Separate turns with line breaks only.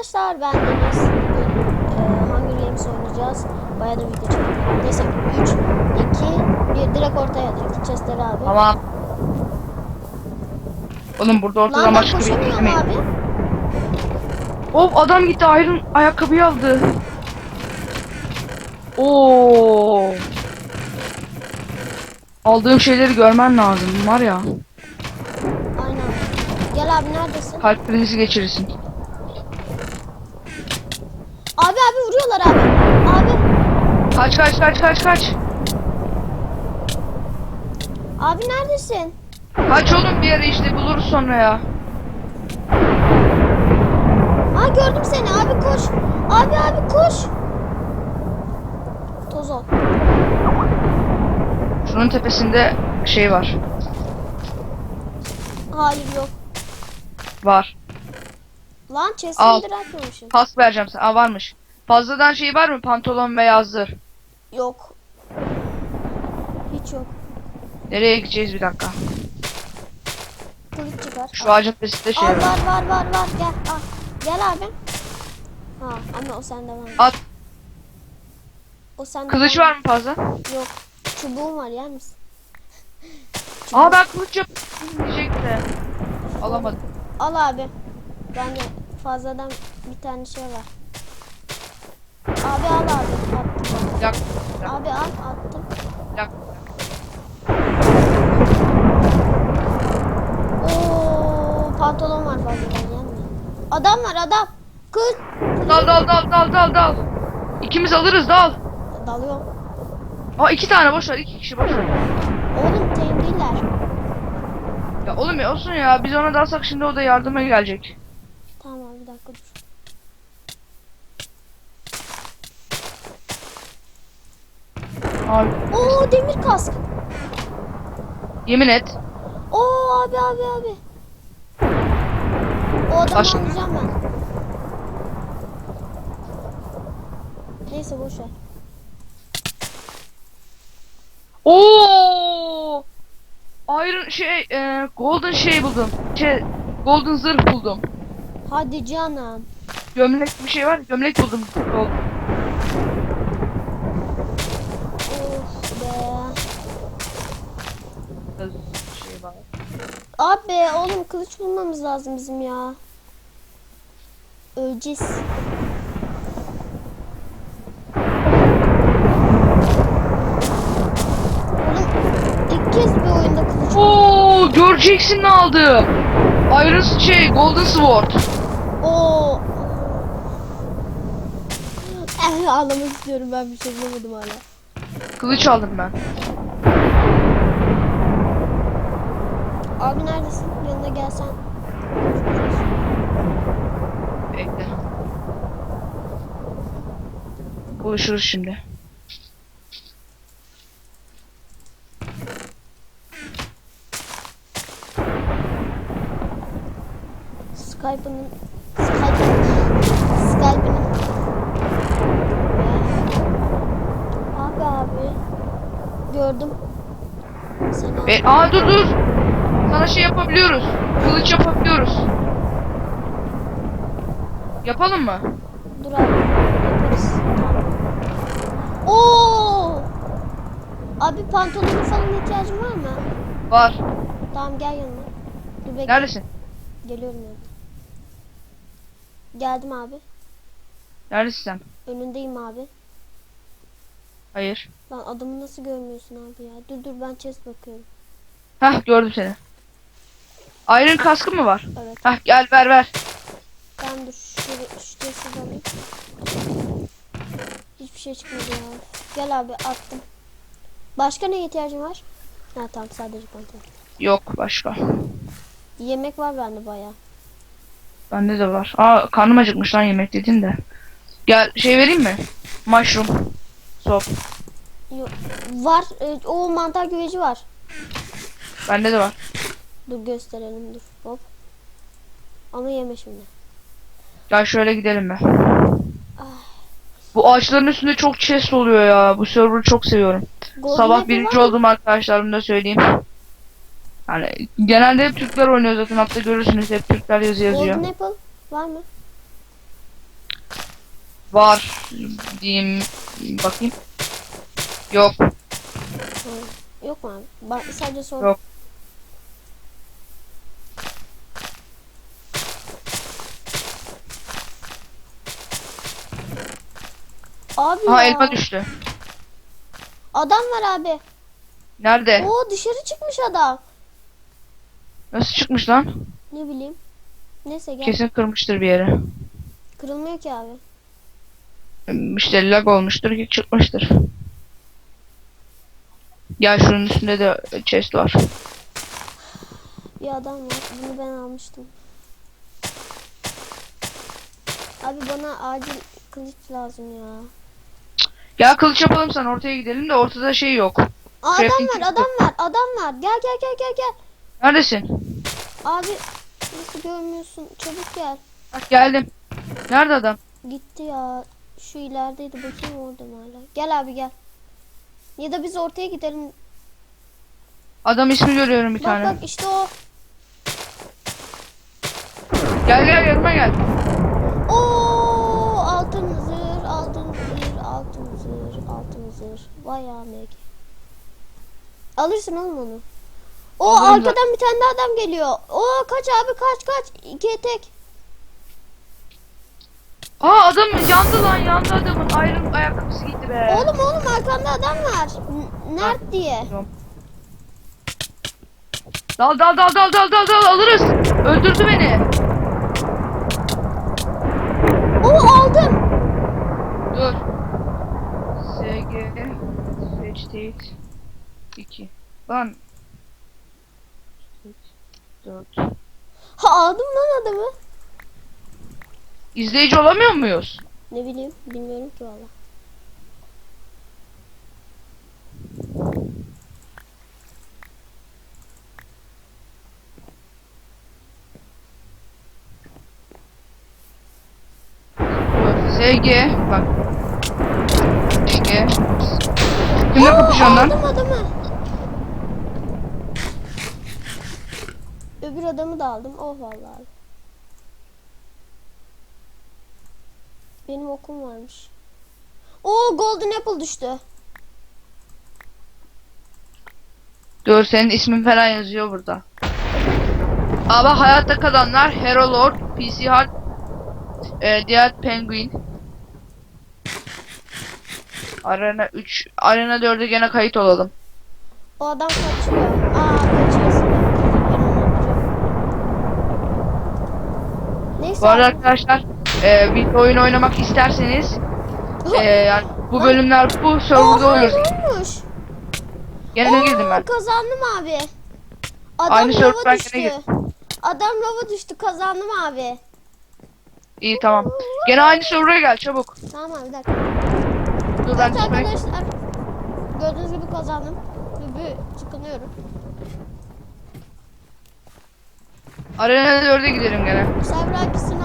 arkadaşlar ben Deniz. Bugün e, Hunger Games oynayacağız. Bayağı da video çektim. Neyse 3, 2, 1 direkt ortaya direkt chestleri abi.
Tamam. Oğlum burada ortada
Lan ben
başka bir
koşamıyorum abi.
Hop adam gitti Iron ayakkabıyı aldı. Oo. Aldığım şeyleri görmen lazım var ya.
Aynen. Gel abi neredesin?
Kalp krizi geçirirsin.
Abi abi vuruyorlar abi. Abi.
Kaç kaç kaç kaç kaç.
Abi neredesin?
Kaç oğlum bir yere işte buluruz sonra ya.
Aa gördüm seni abi koş. Abi abi koş. Toz ol.
Şunun tepesinde şey var.
Hayır yok.
Var.
Lan
Al.
bırakmamışım.
Kask vereceğim sana. Aa varmış. Fazladan şey var mı? Pantolon veya zırh.
Yok. Hiç yok.
Nereye gideceğiz bir dakika.
Kılıç çıkar.
Şu ağacın tepesinde şey
Al
var.
var var var var gel al. Gel abi. Ha ama o sende var.
At.
O sende
Kılıç var mı fazla?
Yok. Çubuğum var yer misin?
Aa ben kılıç yapayım. Alamadım.
Al abi. Bende fazladan bir tane şey var. Abi al abi. Attım.
Yak.
Abi al attım.
Yak.
Oo pantolon var yer mi? Adam var adam. Kız.
Dal dal dal dal dal dal. İkimiz alırız dal.
Dalıyor.
Aa iki tane boş ver iki kişi boş ver.
Oğlum tembiler.
Ya oğlum ya olsun ya biz ona dalsak şimdi o da yardıma gelecek.
Tamam abi bir dakika dur.
Abi
Oo demir kask.
yemin et.
Oo abi abi abi. O adamı
Baş-
alacağım ben. Neyse boş ver.
Oo! Iron şey e, golden şey buldum. Şey golden zırh buldum.
Hadi canım.
Gömlek bir şey var. Gömlek buldum. Gold.
Of be.
Var.
Abi oğlum kılıç bulmamız lazım bizim ya. Öleceğiz. Oğlum ilk kez bir oyunda kılıç
Oo, göreceksin ne aldı. Iron şey golden sword.
Oo. Eh, ağlamak istiyorum ben bir şey bulamadım hala.
Kılıç aldım ben.
Abi neredesin? Yanına gelsen.
Bekle. Buluşuruz şimdi.
Skype'ının Skype'ının Skype'ının Abi abi gördüm seni
Be Aa dur dur. Sana şey yapabiliyoruz. Kılıç yapabiliyoruz. Yapalım mı?
dur abi yaparız tamam. Oo Abi pantolonu falan ihtiyacın var mı?
Var.
Tamam gel yanıma. Dur bekle.
Neredesin?
Geliyorum yanına. Geldim abi.
Neredesin sen?
Önündeyim abi.
Hayır.
Lan adamı nasıl görmüyorsun abi ya? Dur dur ben chest bakıyorum.
Hah gördüm seni. Iron kaskı mı var?
Evet.
Hah gel ver ver.
Ben dur şu, şu chest'i de alayım. Hiçbir şey çıkmadı ya. Gel abi attım. Başka ne ihtiyacın var? Ha tamam sadece pantolon.
Yok başka.
Yemek var bende bayağı.
Bende de var. Aa karnım acıkmış lan yemek dedin de. Gel şey vereyim mi? Mushroom. Sop.
Yo, var. e, o mantar güveci var.
Bende de var.
Dur gösterelim dur. Hop. Ama yeme şimdi.
Gel şöyle gidelim be. Bu ağaçların üstünde çok chest oluyor ya. Bu server'ı çok seviyorum.
Golden
Sabah birinci
var
oldum arkadaşlarım da söyleyeyim. Yani genelde hep Türkler oynuyor zaten hatta görürsünüz hep Türkler yazı yazıyor.
Golden apple var mı?
Var diyeyim bakayım. Yok.
Yok mu abi? Ba- sadece sor.
Yok.
Abi
Ha
ya.
elma düştü.
Adam var abi.
Nerede?
Oo dışarı çıkmış adam.
Nasıl çıkmış lan?
Ne bileyim. Neyse gel.
Kesin kırmıştır bir yere.
Kırılmıyor ki abi.
İşte lag olmuştur ki çıkmıştır. Gel şunun üstünde de chest var.
Bir adam var. Bunu ben almıştım. Abi bana acil kılıç lazım ya.
Gel kılıç yapalım sen ortaya gidelim de ortada şey yok.
Aa,
Crafting
adam var,
table.
adam var, adam var. Gel gel gel gel gel.
Neredesin?
Abi nasıl görmüyorsun? Çabuk gel.
Bak geldim. Nerede adam?
Gitti ya. Şu ilerideydi. Bakayım orada mı hala. Gel abi gel. Ya da biz ortaya gidelim.
Adam ismi görüyorum bir
Bak
tane.
bak işte o.
Gel gel yanıma gel.
Altın zırh, altın zırh. Vay AMG. Alırsın oğlum onu. O
Alırım
arkadan bir tane daha adam geliyor. Oo kaç abi kaç kaç. İki tek.
Aa adam yandı lan yandı adamın. Iron ayakkabısı gitti be.
Oğlum oğlum arkanda adam var. N- Nerd diye.
Dal dal dal dal dal dal dal alırız. Öldürdü beni. 8 2 Lan. 8 4
Ha aldım lan adamı.
İzleyici olamıyor muyuz?
Ne bileyim bilmiyorum ki valla.
SG bak. SG Kimle kapışıyorsun lan?
Aldım adamı. Öbür adamı da aldım. Oh vallahi. Benim okum varmış. Oo Golden Apple düştü.
Dur senin ismin falan yazıyor burada. Ama hayatta kalanlar Hero Lord, PC Hard, e, diğer Penguin. Arena 3, Arena 4'e gene kayıt olalım.
O adam kaçıyor. Aa kaçıyorsun. Neyse.
Bu arada arkadaşlar e, bir oyun oynamak isterseniz e, yani bu bölümler bu serverda
olmuş?
Gene
Oo,
girdim ben.
Kazandım abi. Adam
Aynı
lava düştü. Adam lava düştü kazandım abi.
İyi tamam. Gene aynı server'a gel çabuk.
Tamam bir dakika.
Dur ben
Evet
çıkmayı-
arkadaşlar. Gördüğünüz gibi kazandım. Ve bir tıkınıyorum.
Arena 4'e gidelim gene.
Server IP'sini